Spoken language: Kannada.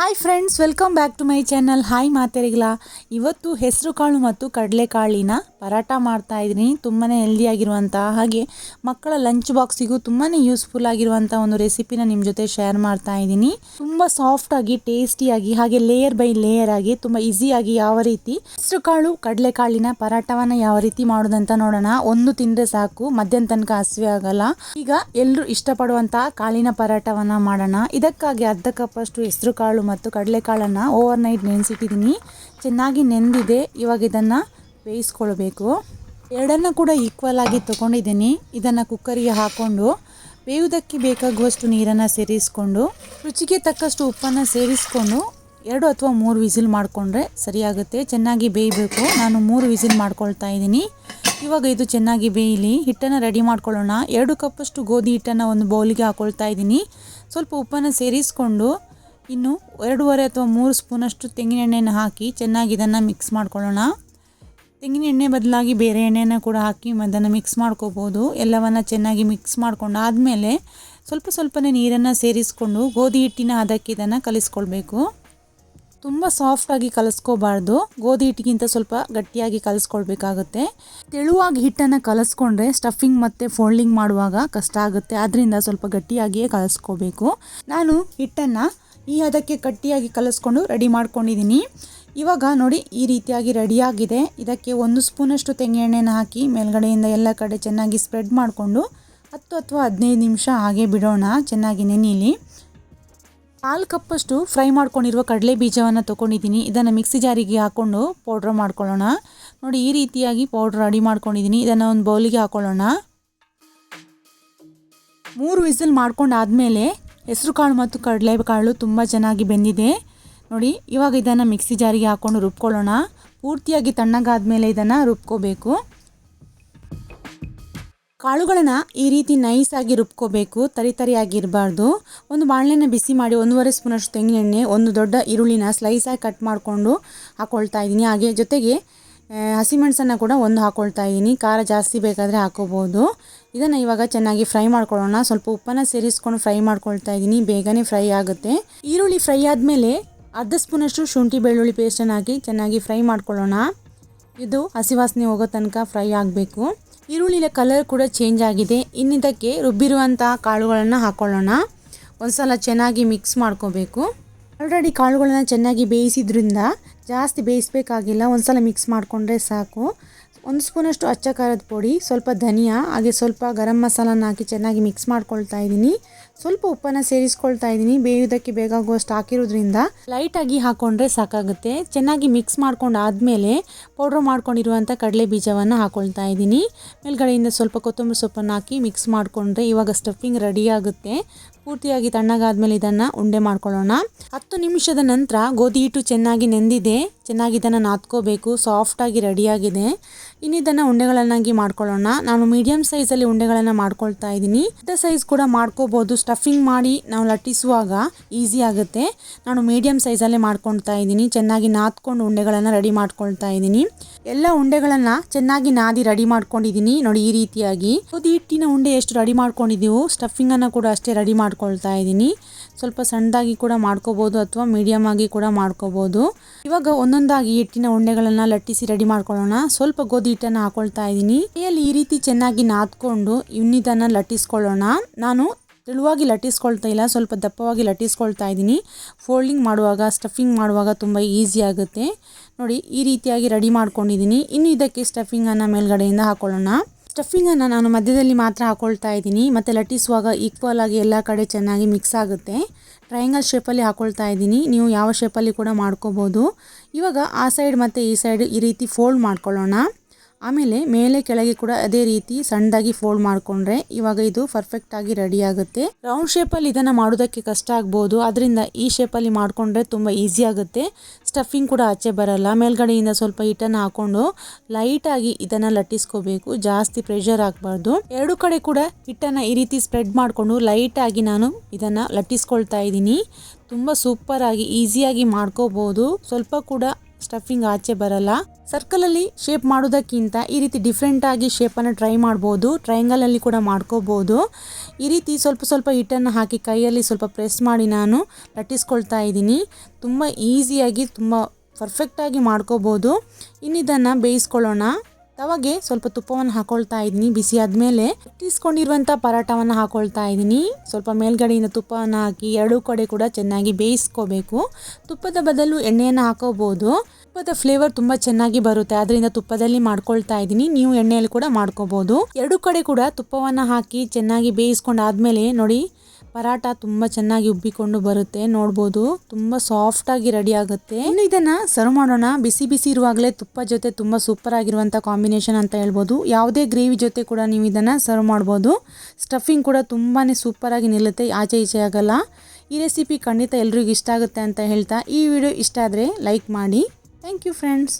Hi friends welcome back to my channel hi ಮಾತೆರಿಗ್ಲ ಇವತ್ತು ಹೆಸರು ಕಾಳು ಮತ್ತು ಕಡಲೆಕಾಳಿನ ಪರಾಟ ಮಾಡ್ತಾ ಇದ್ದೀನಿ. ತುಂಬಾ ಹೆಲ್ದಿಯಾಗಿರುವಂಥ ಹಾಗೆ ಮಕ್ಕಳ ಲಂಚ್ ಬಾಕ್ಸಿಗೂ ತುಂಬಾ ಯೂಸ್ಫುಲ್ ಆಗಿರುವಂಥ ಒಂದು ರೆಸಿಪಿನ ನಿಮ್ಮ ಜೊತೆ ಶೇರ್ ಮಾಡ್ತಾ ಇದ್ದೀನಿ. ತುಂಬ ಸಾಫ್ಟಾಗಿ ಟೇಸ್ಟಿಯಾಗಿ ಹಾಗೆ ಲೇಯರ್ ಬೈ ಲೇಯರ್ ಆಗಿ, ತುಂಬ ಈಸಿಯಾಗಿ ಯಾವ ರೀತಿ ಹೆಸರು ಕಾಳು ಕಡಲೆಕಾಳಿನ ಪರಾಟವನ್ನು ಯಾವ ರೀತಿ ಮಾಡೋದಂತ ನೋಡೋಣ. ಒಂದು ತಿಂದರೆ ಸಾಕು, ಮಧ್ಯಾಹ್ನ ತನಕ ಹಸಿವೆ ಆಗಲ್ಲ. ಈಗ ಎಲ್ಲರೂ ಇಷ್ಟಪಡುವಂತಹ ಕಾಳಿನ ಪರಾಟವನ್ನು ಮಾಡೋಣ. ಇದಕ್ಕಾಗಿ ಅರ್ಧ ಕಪ್ಪಷ್ಟು ಹೆಸರು ಕಾಳು ಮತ್ತು ಕಡಲೆಕಾಳನ್ನು ಓವರ್ ನೈಟ್ ನೆನೆಸಿಟ್ಟಿದ್ದೀನಿ ಚೆನ್ನಾಗಿ ನೆಂದಿದೆ. ಇವಾಗ ಇದನ್ನು ಬೇಯಿಸ್ಕೊಳ್ಬೇಕು. ಎರಡನ್ನು ಕೂಡ ಈಕ್ವಲ್ ಆಗಿ ತೊಗೊಂಡಿದ್ದೀನಿ. ಇದನ್ನು ಕುಕ್ಕರಿಗೆ ಹಾಕ್ಕೊಂಡು ಬೇಯುವುದಕ್ಕೆ ಬೇಕಾಗುವಷ್ಟು ನೀರನ್ನು ಸೇರಿಸ್ಕೊಂಡು, ರುಚಿಗೆ ತಕ್ಕಷ್ಟು ಉಪ್ಪನ್ನು ಸೇರಿಸ್ಕೊಂಡು ಎರಡು ಅಥವಾ ಮೂರು ವಿಸಿಲ್ ಮಾಡಿಕೊಂಡ್ರೆ ಸರಿಯಾಗುತ್ತೆ. ಚೆನ್ನಾಗಿ ಬೇಯಬೇಕು. ನಾನು ಮೂರು ವಿಸಿಲ್ ಮಾಡ್ಕೊಳ್ತಾ ಇದ್ದೀನಿ. ಇವಾಗ ಇದು ಚೆನ್ನಾಗಿ ಬೇಯಲಿ. ಹಿಟ್ಟನ್ನು ರೆಡಿ ಮಾಡ್ಕೊಳ್ಳೋಣ. ಎರಡು ಕಪ್ಪಷ್ಟು ಗೋಧಿ ಹಿಟ್ಟನ್ನು ಒಂದು ಬೌಲಿಗೆ ಹಾಕ್ಕೊಳ್ತಾ ಇದ್ದೀನಿ. ಸ್ವಲ್ಪ ಉಪ್ಪನ್ನು ಸೇರಿಸ್ಕೊಂಡು ಇನ್ನು ಎರಡೂವರೆ ಅಥವಾ ಮೂರು ಸ್ಪೂನಷ್ಟು ತೆಂಗಿನ ಎಣ್ಣೆನ ಹಾಕಿ ಚೆನ್ನಾಗಿ ಇದನ್ನು ಮಿಕ್ಸ್ ಮಾಡ್ಕೊಳ್ಳೋಣ. ತೆಂಗಿನ ಎಣ್ಣೆ ಬದಲಾಗಿ ಬೇರೆ ಎಣ್ಣೆನ ಕೂಡ ಹಾಕಿ ಅದನ್ನು ಮಿಕ್ಸ್ ಮಾಡ್ಕೋಬೋದು. ಎಲ್ಲವನ್ನು ಚೆನ್ನಾಗಿ ಮಿಕ್ಸ್ ಮಾಡ್ಕೊಂಡು ಆದಮೇಲೆ ಸ್ವಲ್ಪ ಸ್ವಲ್ಪನೇ ನೀರನ್ನು ಸೇರಿಸ್ಕೊಂಡು ಗೋಧಿ ಹಿಟ್ಟಿನ ಅದಕ್ಕೆ ಇದನ್ನು ಕಲಿಸ್ಕೊಳ್ಬೇಕು. ತುಂಬ ಸಾಫ್ಟಾಗಿ ಕಲಿಸ್ಕೋಬಾರ್ದು. ಗೋಧಿ ಹಿಟ್ಟಿಗಿಂತ ಸ್ವಲ್ಪ ಗಟ್ಟಿಯಾಗಿ ಕಲಸ್ಕೊಳ್ಬೇಕಾಗುತ್ತೆ ತೆಳುವಾಗಿ ಹಿಟ್ಟನ್ನು ಕಲಸ್ಕೊಂಡ್ರೆ ಸ್ಟಫಿಂಗ್ ಮತ್ತು ಫೋಲ್ಡಿಂಗ್ ಮಾಡುವಾಗ ಕಷ್ಟ ಆಗುತ್ತೆ. ಅದರಿಂದ ಸ್ವಲ್ಪ ಗಟ್ಟಿಯಾಗಿಯೇ ಕಲಿಸ್ಕೋಬೇಕು. ನಾನು ಹಿಟ್ಟನ್ನು ಈ ಅದಕ್ಕೆ ಗಟ್ಟಿಯಾಗಿ ಕಲಿಸ್ಕೊಂಡು ರೆಡಿ ಮಾಡ್ಕೊಂಡಿದ್ದೀನಿ. ಇವಾಗ ನೋಡಿ ಈ ರೀತಿಯಾಗಿ ರೆಡಿಯಾಗಿದೆ ಇದಕ್ಕೆ ಒಂದು ಸ್ಪೂನಷ್ಟು ತೆಂಗಿನ ಎಣ್ಣೆನ ಹಾಕಿ ಮೇಲ್ಗಡೆಯಿಂದ ಎಲ್ಲ ಕಡೆ ಚೆನ್ನಾಗಿ ಸ್ಪ್ರೆಡ್ ಮಾಡಿಕೊಂಡು ಹತ್ತು ಅಥವಾ ಹದಿನೈದು ನಿಮಿಷ ಹಾಗೆ ಬಿಡೋಣ. ಚೆನ್ನಾಗಿ ನೆನೀಲಿ. ಕಾಲು ಕಪ್ಪಷ್ಟು ಫ್ರೈ ಮಾಡ್ಕೊಂಡಿರುವ ಕಡಲೆ ಬೀಜವನ್ನು ತೊಗೊಂಡಿದ್ದೀನಿ. ಇದನ್ನು ಮಿಕ್ಸಿ ಜಾರಿಗೆ ಹಾಕ್ಕೊಂಡು ಪೌಡ್ರ್ ಮಾಡ್ಕೊಳ್ಳೋಣ. ನೋಡಿ, ಈ ರೀತಿಯಾಗಿ ಪೌಡ್ರ್ ರೆಡಿ ಮಾಡ್ಕೊಂಡಿದ್ದೀನಿ. ಇದನ್ನು ಒಂದು ಬೌಲಿಗೆ ಹಾಕ್ಕೊಳ್ಳೋಣ ಮೂರು ವಿಸಿಲ್ ಮಾಡ್ಕೊಂಡಾದಮೇಲೆ ಹೆಸರು ಕಾಳು ಮತ್ತು ಕಡಲೆ ಕಾಳು ತುಂಬ ಚೆನ್ನಾಗಿ ಬೆಂದಿದೆ. ನೋಡಿ, ಇವಾಗ ಇದನ್ನು ಮಿಕ್ಸಿ ಜಾರಿಗೆ ಹಾಕ್ಕೊಂಡು ರುಬ್ಕೊಳ್ಳೋಣ. ಪೂರ್ತಿಯಾಗಿ ತಣ್ಣಗಾದ್ಮೇಲೆ ಇದನ್ನು ರುಬ್ಕೋಬೇಕು. ಕಾಳುಗಳನ್ನು ಈ ರೀತಿ ನೈಸಾಗಿ ರುಬ್ಕೋಬೇಕು, ತರಿ ತರಿಯಾಗಿರಬಾರ್ದು ಒಂದು ಬಾಣಲೆನ ಬಿಸಿ ಮಾಡಿ ಒಂದೂವರೆ ಸ್ಪೂನಷ್ಟು ತೆಂಗಿನೆಣ್ಣೆ, ಒಂದು ದೊಡ್ಡ ಈರುಳ್ಳಿನ ಸ್ಲೈಸಾಗಿ ಕಟ್ ಮಾಡಿಕೊಂಡು ಹಾಕ್ಕೊಳ್ತಾ ಇದ್ದೀನಿ. ಹಾಗೆ ಜೊತೆಗೆ ಹಸಿಮೆಣಸನ್ನು ಕೂಡ ಒಂದು ಹಾಕ್ಕೊಳ್ತಾ ಇದ್ದೀನಿ. ಖಾರ ಜಾಸ್ತಿ ಬೇಕಾದರೆ ಹಾಕೋಬೋದು. ಇದನ್ನು ಇವಾಗ ಚೆನ್ನಾಗಿ ಫ್ರೈ ಮಾಡ್ಕೊಳ್ಳೋಣ. ಸ್ವಲ್ಪ ಉಪ್ಪನ್ನು ಸೇರಿಸ್ಕೊಂಡು ಫ್ರೈ ಮಾಡ್ಕೊಳ್ತಾ ಇದ್ದೀನಿ. ಬೇಗನೆ ಫ್ರೈ ಆಗುತ್ತೆ. ಈರುಳ್ಳಿ ಫ್ರೈ ಆದಮೇಲೆ ಅರ್ಧ ಸ್ಪೂನಷ್ಟು ಶುಂಠಿ ಬೆಳ್ಳುಳ್ಳಿ ಪೇಸ್ಟನ್ನು ಹಾಕಿ ಚೆನ್ನಾಗಿ ಫ್ರೈ ಮಾಡ್ಕೊಳ್ಳೋಣ. ಇದು ಹಸಿ ವಾಸನೆ ಹೋಗೋ ತನಕ ಫ್ರೈ ಆಗಬೇಕು. ಈರುಳ್ಳಿನ ಕಲರ್ ಕೂಡ ಚೇಂಜ್ ಆಗಿದೆ. ಇನ್ನಿದಕ್ಕೆ ರುಬ್ಬಿರುವಂತಹ ಕಾಳುಗಳನ್ನು ಹಾಕ್ಕೊಳ್ಳೋಣ ಒಂದು ಚೆನ್ನಾಗಿ ಮಿಕ್ಸ್ ಮಾಡ್ಕೋಬೇಕು. ಆಲ್ರೆಡಿ ಕಾಳುಗಳನ್ನು ಚೆನ್ನಾಗಿ ಬೇಯಿಸಿದ್ರಿಂದ ಜಾಸ್ತಿ ಬೇಯಿಸಬೇಕಾಗಿಲ್ಲ. ಒಂದು ಸಲ ಮಿಕ್ಸ್ ಮಾಡಿಕೊಂಡ್ರೆ ಸಾಕು. ಒಂದು ಸ್ಪೂನಷ್ಟು ಅಚ್ಚ ಖಾರದ ಪುಡಿ, ಸ್ವಲ್ಪ ಧನಿಯಾ, ಹಾಗೆ ಸ್ವಲ್ಪ ಗರಂ ಮಸಾಲನ ಹಾಕಿ ಚೆನ್ನಾಗಿ ಮಿಕ್ಸ್ ಮಾಡ್ಕೊಳ್ತಾ ಇದ್ದೀನಿ. ಸ್ವಲ್ಪ ಉಪ್ಪನ್ನು ಸೇರಿಸ್ಕೊಳ್ತಾ ಇದ್ದೀನಿ. ಬೇಯೋದಕ್ಕೆ ಬೇಕಾಗುವಷ್ಟು ಹಾಕಿರೋದ್ರಿಂದ ಲೈಟಾಗಿ ಹಾಕ್ಕೊಂಡ್ರೆ ಸಾಕಾಗುತ್ತೆ. ಚೆನ್ನಾಗಿ ಮಿಕ್ಸ್ ಮಾಡ್ಕೊಂಡು ಆದಮೇಲೆ ಪೌಡ್ರ್ ಮಾಡ್ಕೊಂಡಿರುವಂಥ ಕಡಲೆ ಬೀಜವನ್ನು ಹಾಕ್ಕೊಳ್ತಾ ಇದ್ದೀನಿ. ಮೇಲ್ಗಡೆಯಿಂದ ಸ್ವಲ್ಪ ಕೊತ್ತಂಬರಿ ಸೊಪ್ಪನ್ನು ಹಾಕಿ ಮಿಕ್ಸ್ ಮಾಡಿಕೊಂಡ್ರೆ ಇವಾಗ ಸ್ಟಫಿಂಗ್ ರೆಡಿ ಆಗುತ್ತೆ. ಪೂರ್ತಿಯಾಗಿ ತಣ್ಣಗಾದ್ಮೇಲೆ ಇದನ್ನು ಉಂಡೆ ಮಾಡ್ಕೊಳ್ಳೋಣ. ಹತ್ತು ನಿಮಿಷದ ನಂತರ ಗೋಧಿ ಹಿಟ್ಟು ಚೆನ್ನಾಗಿ ನೆಂದಿದೆ. ಚೆನ್ನಾಗಿ ಇದನ್ನು ನಾದ್ಕೋಬೇಕು. ಸಾಫ್ಟಾಗಿ ರೆಡಿಯಾಗಿದೆ ಇನ್ನು ಇದನ್ನು ಉಂಡೆಗಳನ್ನಾಗಿ ಮಾಡ್ಕೊಳ್ಳೋಣ. ನಾನು ಮೀಡಿಯಂ ಸೈಜಲ್ಲಿ ಉಂಡೆಗಳನ್ನು ಮಾಡ್ಕೊಳ್ತಾ ಇದ್ದೀನಿ. ದೊಡ್ಡ ಸೈಜ್ ಕೂಡ ಮಾಡ್ಕೋಬೋದು. ಸ್ಟಫಿಂಗ್ ಮಾಡಿ ನಾವು ಲಟ್ಟಿಸುವಾಗ ಈಸಿ ಆಗುತ್ತೆ. ನಾನು ಮೀಡಿಯಂ ಸೈಜಲ್ಲೇ ಮಾಡ್ಕೊಳ್ತಾ ಇದ್ದೀನಿ. ಚೆನ್ನಾಗಿ ನಾದ್ಕೊಂಡು ಉಂಡೆಗಳನ್ನು ರೆಡಿ ಮಾಡ್ಕೊಳ್ತಾ ಇದ್ದೀನಿ. ಎಲ್ಲ ಉಂಡೆಗಳನ್ನು ಚೆನ್ನಾಗಿ ನಾದಿ ರೆಡಿ ಮಾಡ್ಕೊಂಡಿದ್ದೀನಿ. ನೋಡಿ ಈ ರೀತಿಯಾಗಿ. ಗೋಧಿ ಹಿಟ್ಟಿನ ಉಂಡೆ ಎಷ್ಟು ರೆಡಿ ಮಾಡ್ಕೊಂಡಿದ್ದೀವೋ ಸ್ಟಫಿಂಗನ್ನು ಕೂಡ ಅಷ್ಟೇ ರೆಡಿ ಮಾಡ್ಕೊಳ್ತಾ ಇದ್ದೀನಿ. ಸ್ವಲ್ಪ ಸಣ್ಣದಾಗಿ ಕೂಡ ಮಾಡ್ಕೋಬೋದು ಅಥವಾ ಮೀಡಿಯಂ ಆಗಿ ಕೂಡ ಮಾಡ್ಕೋಬೋದು. ಇವಾಗ ಒಂದೊಂದಾಗಿ ಹಿಟ್ಟಿನ ಉಂಡೆಗಳನ್ನು ಲಟ್ಟಿಸಿ ರೆಡಿ ಮಾಡ್ಕೊಳ್ಳೋಣ. ಸ್ವಲ್ಪ ಗೋಧಿ ಹಿಟ್ಟನ್ನು ಹಾಕೊಳ್ತಾ ಇದ್ದೀನಿ. ಕೈಯಲ್ಲಿ ಈ ರೀತಿ ಚೆನ್ನಾಗಿ ನಾದ್ಕೊಂಡು ಇನ್ನಿದನ್ನು ಲಟ್ಟಿಸ್ಕೊಳ್ಳೋಣ. ನಾನು ತೆಳುವಾಗಿ ಲಟ್ಟಿಸ್ಕೊಳ್ತಾ ಇಲ್ಲ, ಸ್ವಲ್ಪ ದಪ್ಪವಾಗಿ ಲಟ್ಟಿಸ್ಕೊಳ್ತಾ ಇದ್ದೀನಿ. ಫೋಲ್ಡಿಂಗ್ ಮಾಡುವಾಗ, ಸ್ಟಫಿಂಗ್ ಮಾಡುವಾಗ ತುಂಬ ಈಸಿ ಆಗುತ್ತೆ. ನೋಡಿ, ಈ ರೀತಿಯಾಗಿ ರೆಡಿ ಮಾಡ್ಕೊಂಡಿದ್ದೀನಿ. ಇನ್ನು ಇದಕ್ಕೆ ಸ್ಟಫಿಂಗನ್ನು ಮೇಲ್ಗಡೆಯಿಂದ ಹಾಕೊಳ್ಳೋಣ. ಸ್ಟಫಿಂಗನ್ನು ನಾನು ಮಧ್ಯದಲ್ಲಿ ಮಾತ್ರ ಹಾಕೊಳ್ತಾ ಇದ್ದೀನಿ. ಮತ್ತು ಲಟ್ಟಿಸುವಾಗ ಈಕ್ವಲ್ ಆಗಿ ಎಲ್ಲ ಕಡೆ ಚೆನ್ನಾಗಿ ಮಿಕ್ಸ್ ಆಗುತ್ತೆ. ಟ್ರಯಾಂಗಲ್ ಶೇಪಲ್ಲಿ ಹಾಕೊಳ್ತಾ ಇದ್ದೀನಿ. ನೀವು ಯಾವ ಶೇಪಲ್ಲಿ ಕೂಡ ಮಾಡ್ಕೋಬೋದು. ಇವಾಗ ಆ ಸೈಡ್ ಮತ್ತು ಈ ಸೈಡ್ ಈ ರೀತಿ ಫೋಲ್ಡ್ ಮಾಡ್ಕೊಳ್ಳೋಣ. ಆಮೇಲೆ ಮೇಲೆ ಕೆಳಗೆ ಕೂಡ ಅದೇ ರೀತಿ ಸಣ್ಣದಾಗಿ ಫೋಲ್ಡ್ ಮಾಡಿಕೊಂಡ್ರೆ ಇವಾಗ ಇದು ಪರ್ಫೆಕ್ಟ್ ಆಗಿ ರೆಡಿ ಆಗುತ್ತೆ. ರೌಂಡ್ ಶೇಪಲ್ಲಿ ಇದನ್ನು ಮಾಡೋದಕ್ಕೆ ಕಷ್ಟ ಆಗ್ಬೋದು. ಅದರಿಂದ ಈ ಶೇಪಲ್ಲಿ ಮಾಡಿಕೊಂಡ್ರೆ ತುಂಬ ಈಸಿ ಆಗುತ್ತೆ. ಸ್ಟಫಿಂಗ್ ಕೂಡ ಆಚೆ ಬರಲ್ಲ. ಮೇಲ್ಗಡೆಯಿಂದ ಸ್ವಲ್ಪ ಹಿಟ್ಟನ್ನು ಹಾಕೊಂಡು ಲೈಟಾಗಿ ಇದನ್ನು ಲಟ್ಟಿಸ್ಕೋಬೇಕು. ಜಾಸ್ತಿ ಪ್ರೆಷರ್ ಆಗಬಾರ್ದು ಎರಡು ಕಡೆ ಕೂಡ ಹಿಟ್ಟನ್ನು ಈ ರೀತಿ ಸ್ಪ್ರೆಡ್ ಮಾಡಿಕೊಂಡು ಲೈಟಾಗಿ ನಾನು ಇದನ್ನು ಲಟ್ಟಿಸ್ಕೊಳ್ತಾ ಇದ್ದೀನಿ. ತುಂಬ ಸೂಪರಾಗಿ ಈಸಿಯಾಗಿ ಮಾಡ್ಕೋಬೋದು. ಸ್ವಲ್ಪ ಕೂಡ ಸ್ಟಫಿಂಗ್ ಆಚೆ ಬರಲ್ಲ. ಸರ್ಕಲ್ ಅಲ್ಲಿ ಶೇಪ್ ಮಾಡೋದಕ್ಕಿಂತ ಈ ರೀತಿ ಡಿಫ್ರೆಂಟ್ ಆಗಿ ಶೇಪ್ ಅನ್ನು ಟ್ರೈ ಮಾಡಬಹುದು ಮಾಡ್ಬೋದು ಟ್ರಯಾಂಗಲಲ್ಲಿ ಕೂಡ ಮಾಡ್ಕೋಬಹುದು ಈ ರೀತಿ ಸ್ವಲ್ಪ ಸ್ವಲ್ಪ ಹಿಟ್ಟನ್ನು ಹಾಕಿ ಕೈಯಲ್ಲಿ ಸ್ವಲ್ಪ ಪ್ರೆಸ್ ಮಾಡಿ ನಾನು ಲಟ್ಟಿಸ್ಕೊಳ್ತಾ ಇದ್ದೀನಿ. ತುಂಬ ಈಸಿಯಾಗಿ ತುಂಬ ಪರ್ಫೆಕ್ಟಾಗಿ ಮಾಡ್ಕೋಬೋದು. ಇನ್ನಿದನ್ನು ಬೇಯಿಸ್ಕೊಳ್ಳೋಣ. ತವಾಗೆ ಸ್ವಲ್ಪ ತುಪ್ಪವನ್ನು ಹಾಕೊಳ್ತಾ ಇದ್ದೀನಿ. ಬಿಸಿ ಆದಮೇಲೆ ಇಸ್ಕೊಂಡಿರುವಂಥ ಪರಾಟವನ್ನು ಹಾಕೊಳ್ತಾ ಇದ್ದೀನಿ. ಸ್ವಲ್ಪ ಮೇಲ್ಗಡೆಯಿಂದ ತುಪ್ಪವನ್ನು ಹಾಕಿ ಎರಡೂ ಕಡೆ ಕೂಡ ಚೆನ್ನಾಗಿ ಬೇಯಿಸ್ಕೋಬೇಕು. ತುಪ್ಪದ ಬದಲು ಎಣ್ಣೆಯನ್ನು ಹಾಕೋಬೋದು. ತುಪ್ಪದ ಫ್ಲೇವರ್ ತುಂಬ ಚೆನ್ನಾಗಿ ಬರುತ್ತೆ. ಅದರಿಂದ ತುಪ್ಪದಲ್ಲಿ ಮಾಡ್ಕೊಳ್ತಾ ಇದ್ದೀನಿ. ನೀವು ಎಣ್ಣೆಯಲ್ಲಿ ಕೂಡ ಮಾಡ್ಕೋಬೋದು. ಎರಡು ಕಡೆ ಕೂಡ ತುಪ್ಪವನ್ನು ಹಾಕಿ ಚೆನ್ನಾಗಿ ಬೇಯಿಸ್ಕೊಂಡಾದ್ಮೇಲೆ ನೋಡಿ ಪರಾಟ ತುಂಬ ಚೆನ್ನಾಗಿ ಉಬ್ಬಿಕೊಂಡು ಬರುತ್ತೆ, ನೋಡ್ಬೋದು. ತುಂಬ ಸಾಫ್ಟಾಗಿ ರೆಡಿ ಆಗುತ್ತೆ. ಇನ್ನು ಇದನ್ನು ಸರ್ವ್ ಮಾಡೋಣ. ಬಿಸಿ ಬಿಸಿ ಇರುವಾಗಲೇ ತುಪ್ಪ ಜೊತೆ ತುಂಬ ಸೂಪರ್ ಆಗಿರುವಂಥ ಕಾಂಬಿನೇಷನ್ ಅಂತ ಹೇಳ್ಬೋದು. ಯಾವುದೇ ಗ್ರೇವಿ ಜೊತೆ ಕೂಡ ನೀವು ಇದನ್ನು ಸರ್ವ್ ಮಾಡ್ಬೋದು. ಸ್ಟಫಿಂಗ್ ಕೂಡ ತುಂಬಾ ಸೂಪರಾಗಿ ನಿಲ್ಲುತ್ತೆ, ಆಚೆ ಈಚೆ ಆಗಲ್ಲ. ಈ ರೆಸಿಪಿ ಖಂಡಿತ ಎಲ್ರಿಗೂ ಇಷ್ಟ ಆಗುತ್ತೆ ಅಂತ ಹೇಳ್ತಾ ಈ ವಿಡಿಯೋ ಇಷ್ಟ ಆದರೆ ಲೈಕ್ ಮಾಡಿ. Thank you friends